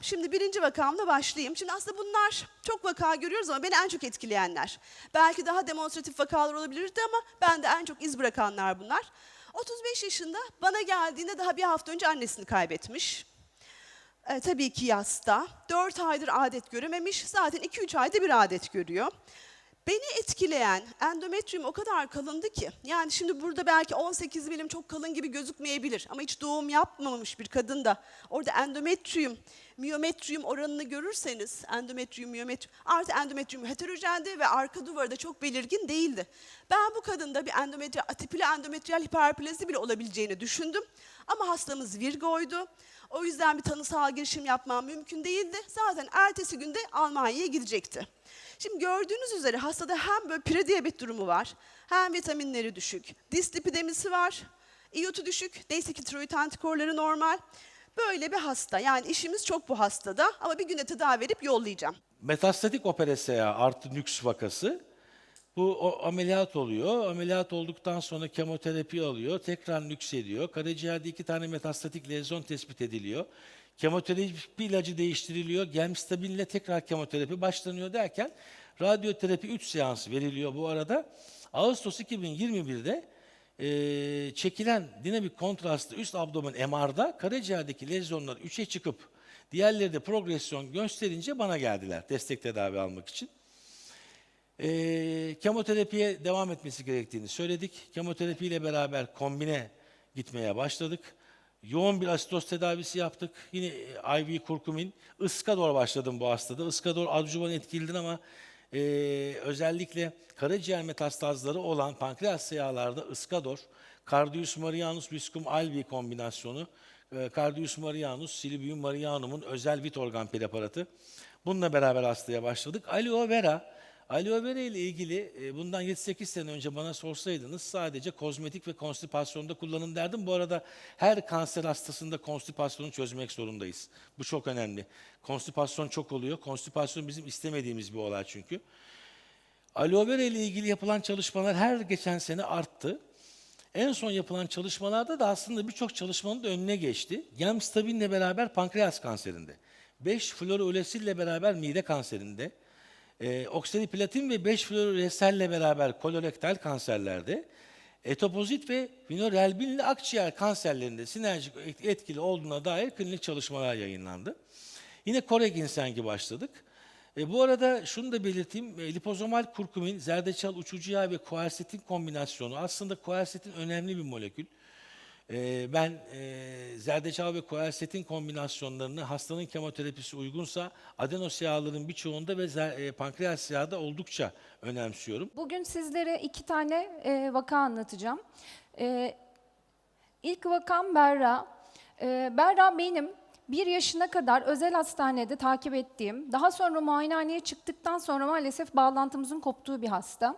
Şimdi birinci vakamla başlayayım. Şimdi aslında bunlar çok vaka görüyoruz ama beni en çok etkileyenler. Belki daha demonstratif vakalar olabilirdi ama bende en çok iz bırakanlar bunlar. 35 yaşında bana geldiğinde daha bir hafta önce annesini kaybetmiş. E, tabii ki yasta. 4 aydır adet görememiş. Zaten 2-3 ayda bir adet görüyor. Beni etkileyen endometrium o kadar kalındı ki. Yani şimdi burada belki 18 milim çok kalın gibi gözükmeyebilir. Ama hiç doğum yapmamış bir kadın da orada endometrium, miyometrium oranını görürseniz endometrium, miyometrium artı endometrium heterojendi ve arka duvarı da çok belirgin değildi. Ben bu kadında bir endometriyal, atipili endometriyal hiperplazi bile olabileceğini düşündüm. Ama hastamız Virgo'ydu. O yüzden bir tanısal girişim yapmam mümkün değildi. Zaten ertesi günde Almanya'ya gidecekti. Şimdi gördüğünüz üzere hastada hem böyle prediyabet durumu var, hem vitaminleri düşük, dislipidemisi var, iyotu düşük, neyse ki tiroid antikorları normal. Böyle bir hasta. Yani işimiz çok bu hastada ama bir güne tedavi verip yollayacağım. Metastatik operasya artı nüks vakası. Bu o, ameliyat oluyor. Ameliyat olduktan sonra kemoterapi alıyor. Tekrar nüks ediyor. Karaciğerde iki tane metastatik lezyon tespit ediliyor. Kemoterapi ilacı değiştiriliyor. Gemstabil ile tekrar kemoterapi başlanıyor derken radyoterapi 3 seans veriliyor bu arada. Ağustos 2021'de eee, çekilen dinamik kontrastlı üst abdomen MR'da karaciğerdeki lezyonlar 3'e çıkıp diğerleri de progresyon gösterince bana geldiler destek tedavi almak için. Ee, kemoterapiye devam etmesi gerektiğini söyledik. Kemoterapiyle beraber kombine gitmeye başladık. Yoğun bir asitoz tedavisi yaptık. Yine e, IV kurkumin. Iskador başladım bu hastada. Iskador adjuvan etkilidir ama e, özellikle karaciğer metastazları olan pankreas yağlarda Iskador, Cardius Marianus Viscum albi kombinasyonu, e, Cardius Marianus Silvium Marianum'un özel vit organ preparatı. Bununla beraber hastaya başladık. Aloe vera, Aloe vera ile ilgili e, bundan 7-8 sene önce bana sorsaydınız sadece kozmetik ve konstipasyonda kullanın derdim. Bu arada her kanser hastasında konstipasyonu çözmek zorundayız. Bu çok önemli. Konstipasyon çok oluyor. Konstipasyon bizim istemediğimiz bir olay çünkü. Aloe vera ile ilgili yapılan çalışmalar her geçen sene arttı. En son yapılan çalışmalarda da aslında birçok çalışmanın da önüne geçti. Gemstabine'le beraber pankreas kanserinde, 5 fluorouracille beraber mide kanserinde, e, oksaliplatin ve 5 fluororeselle beraber kolorektal kanserlerde, etopozit ve vinorelbinle akciğer kanserlerinde sinerjik etkili olduğuna dair klinik çalışmalar yayınlandı. Yine Kore ginsengi başladık. E, bu arada şunu da belirteyim. E, lipozomal kurkumin, zerdeçal uçucu yağ ve kuersetin kombinasyonu. Aslında kuersetin önemli bir molekül. E, ben e, zerdeçal ve kuersetin kombinasyonlarını hastanın kemoterapisi uygunsa adenos yağların birçoğunda ve zer- e, pankreas yağı da oldukça önemsiyorum. Bugün sizlere iki tane e, vaka anlatacağım. E, ilk vakam Berra. E, Berra benim bir yaşına kadar özel hastanede takip ettiğim, daha sonra muayenehaneye çıktıktan sonra maalesef bağlantımızın koptuğu bir hasta.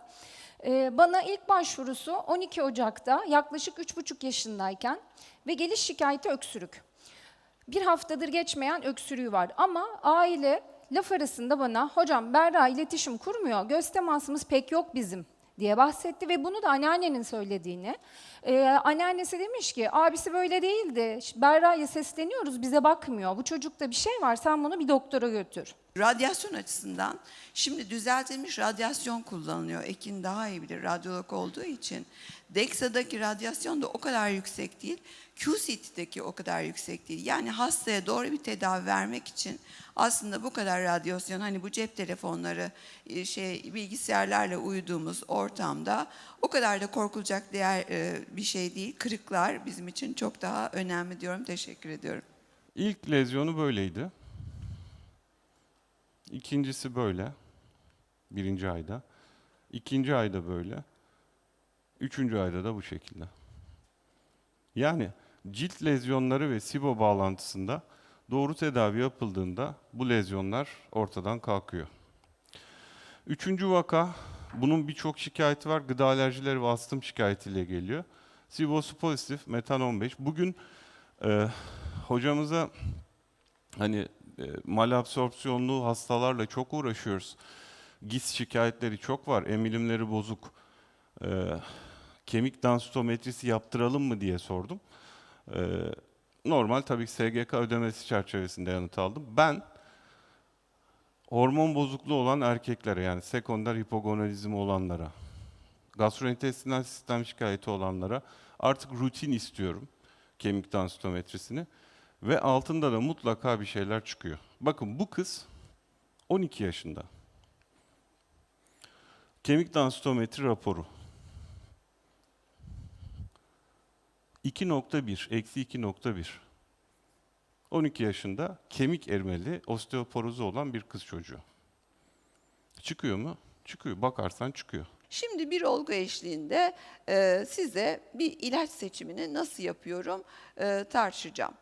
E, bana ilk başvurusu 12 Ocak'ta yaklaşık 3,5 yaşındayken ve geliş şikayeti öksürük. Bir haftadır geçmeyen öksürüğü var ama aile laf arasında bana hocam Berra iletişim kurmuyor, göz temasımız pek yok bizim diye bahsetti ve bunu da anneannenin söylediğini. Ee, anneannesi demiş ki abisi böyle değildi, Berra'ya sesleniyoruz bize bakmıyor, bu çocukta bir şey var sen bunu bir doktora götür. Radyasyon açısından şimdi düzeltilmiş radyasyon kullanılıyor. Ekin daha iyi bilir radyolog olduğu için. DEXA'daki radyasyon da o kadar yüksek değil. QCT'deki o kadar yüksek değil. Yani hastaya doğru bir tedavi vermek için aslında bu kadar radyasyon hani bu cep telefonları e, şey bilgisayarlarla uyuduğumuz ortamda o kadar da korkulacak değer e, bir şey değil. Kırıklar bizim için çok daha önemli diyorum. Teşekkür ediyorum. İlk lezyonu böyleydi. İkincisi böyle. Birinci ayda. İkinci ayda böyle. Üçüncü ayda da bu şekilde. Yani cilt lezyonları ve SIBO bağlantısında doğru tedavi yapıldığında bu lezyonlar ortadan kalkıyor. Üçüncü vaka, bunun birçok şikayeti var. Gıda alerjileri ve astım şikayetiyle geliyor. SIBO'su pozitif, metan 15. Bugün e, hocamıza hani malabsorpsiyonlu hastalarla çok uğraşıyoruz. GIS şikayetleri çok var, emilimleri bozuk. E, kemik densitometrisi yaptıralım mı diye sordum. E, normal tabii ki SGK ödemesi çerçevesinde yanıt aldım. Ben hormon bozukluğu olan erkeklere yani sekonder hipogonadizm olanlara, gastrointestinal sistem şikayeti olanlara artık rutin istiyorum kemik dansitometrisini ve altında da mutlaka bir şeyler çıkıyor. Bakın bu kız 12 yaşında. Kemik dansitometri raporu. 2.1, eksi 2.1. 12 yaşında kemik erimeli, osteoporozu olan bir kız çocuğu. Çıkıyor mu? Çıkıyor. Bakarsan çıkıyor. Şimdi bir olgu eşliğinde e, size bir ilaç seçimini nasıl yapıyorum e, tartışacağım.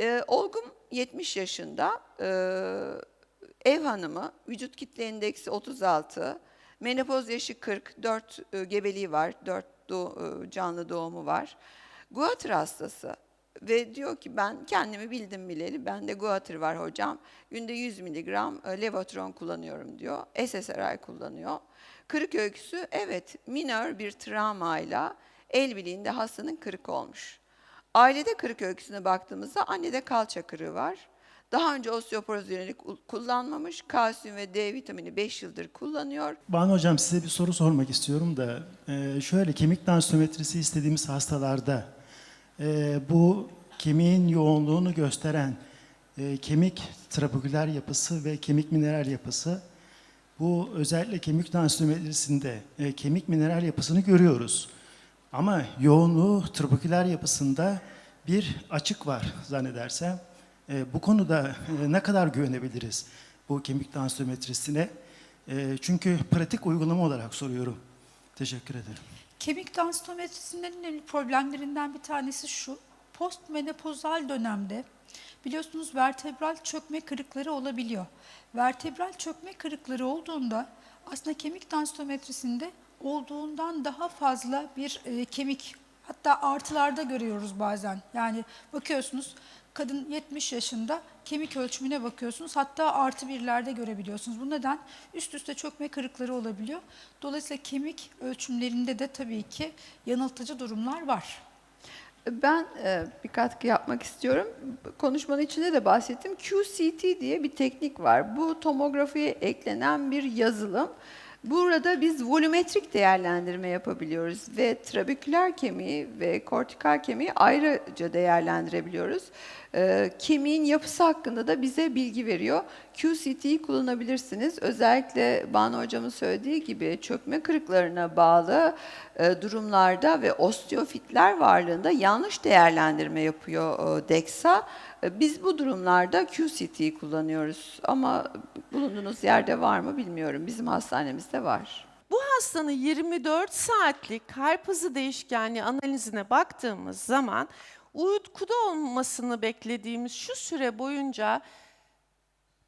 E, olgum 70 yaşında, e, ev hanımı, vücut kitle endeksi 36, menopoz yaşı 40, 4 e, gebeliği var, 4 do- e, canlı doğumu var. Guatr hastası ve diyor ki ben kendimi bildim bileli, bende Guatr var hocam. Günde 100 miligram e, Levotron kullanıyorum diyor. SSRI kullanıyor. Kırık öyküsü evet minör bir travmayla el bileğinde hastanın kırık olmuş. Ailede kırık öyküsüne baktığımızda annede kalça kırığı var. Daha önce osteoporoz yönelik kullanmamış. Kalsiyum ve D vitamini 5 yıldır kullanıyor. Banu Hocam size bir soru sormak istiyorum da e, şöyle kemik dansitometrisi istediğimiz hastalarda e, bu kemiğin yoğunluğunu gösteren e, kemik trabeküler yapısı ve kemik mineral yapısı bu özellikle kemik dansitometrisinde e, kemik mineral yapısını görüyoruz. Ama yoğunluğu trabeküler yapısında bir açık var zannedersem. E, bu konuda e, ne kadar güvenebiliriz bu kemik dansitometrisine? E, çünkü pratik uygulama olarak soruyorum. Teşekkür ederim. Kemik dansitometrisinin en önemli problemlerinden bir tanesi şu. Postmenopozal dönemde biliyorsunuz vertebral çökme kırıkları olabiliyor. Vertebral çökme kırıkları olduğunda aslında kemik dansitometrisinde olduğundan daha fazla bir e, kemik hatta artılarda görüyoruz bazen. Yani bakıyorsunuz kadın 70 yaşında kemik ölçümüne bakıyorsunuz. Hatta artı birlerde görebiliyorsunuz. Bu neden üst üste çökme kırıkları olabiliyor. Dolayısıyla kemik ölçümlerinde de tabii ki yanıltıcı durumlar var. Ben e, bir katkı yapmak istiyorum. Konuşmanın içinde de bahsettim. QCT diye bir teknik var. Bu tomografiye eklenen bir yazılım. Burada biz volümetrik değerlendirme yapabiliyoruz ve trabeküler kemiği ve kortikal kemiği ayrıca değerlendirebiliyoruz. E, kemiğin yapısı hakkında da bize bilgi veriyor. QCT'yi kullanabilirsiniz. Özellikle Banu Hocam'ın söylediği gibi çökme kırıklarına bağlı e, durumlarda ve osteofitler varlığında yanlış değerlendirme yapıyor e, DEXA. E, Biz bu durumlarda QCT'yi kullanıyoruz ama bulunduğunuz yerde var mı bilmiyorum. Bizim hastanemizde var. Bu hastanın 24 saatlik kalp hızı değişkenliği analizine baktığımız zaman uykuda olmasını beklediğimiz şu süre boyunca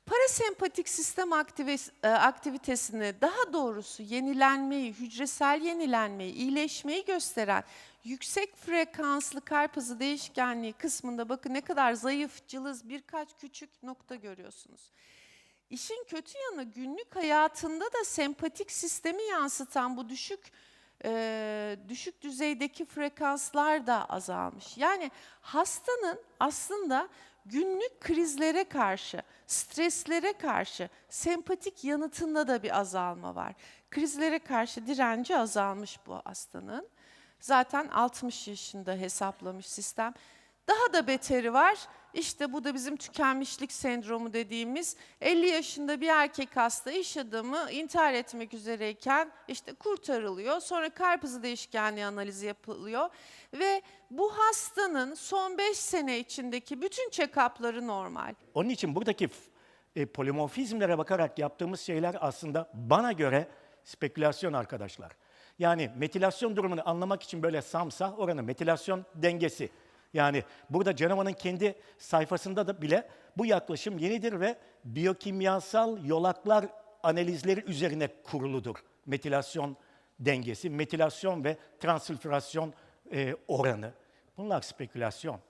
parasempatik sistem e, aktivitesini, daha doğrusu yenilenmeyi, hücresel yenilenmeyi, iyileşmeyi gösteren yüksek frekanslı kalp hızı değişkenliği kısmında bakın ne kadar zayıf, cılız birkaç küçük nokta görüyorsunuz. İşin kötü yanı günlük hayatında da sempatik sistemi yansıtan bu düşük e, düşük düzeydeki frekanslar da azalmış. Yani hastanın aslında günlük krizlere karşı, streslere karşı sempatik yanıtında da bir azalma var. Krizlere karşı direnci azalmış bu hastanın. Zaten 60 yaşında hesaplamış sistem. Daha da beteri var. İşte bu da bizim tükenmişlik sendromu dediğimiz 50 yaşında bir erkek hasta iş adamı intihar etmek üzereyken işte kurtarılıyor. Sonra kalp hızı değişkenliği analizi yapılıyor ve bu hastanın son 5 sene içindeki bütün check-up'ları normal. Onun için buradaki e, polimorfizmlere bakarak yaptığımız şeyler aslında bana göre spekülasyon arkadaşlar. Yani metilasyon durumunu anlamak için böyle samsa oranı metilasyon dengesi. Yani burada Cenova'nın kendi sayfasında da bile bu yaklaşım yenidir ve biyokimyasal yolaklar analizleri üzerine kuruludur. Metilasyon dengesi, metilasyon ve transülfürasyon e, oranı. Bunlar spekülasyon.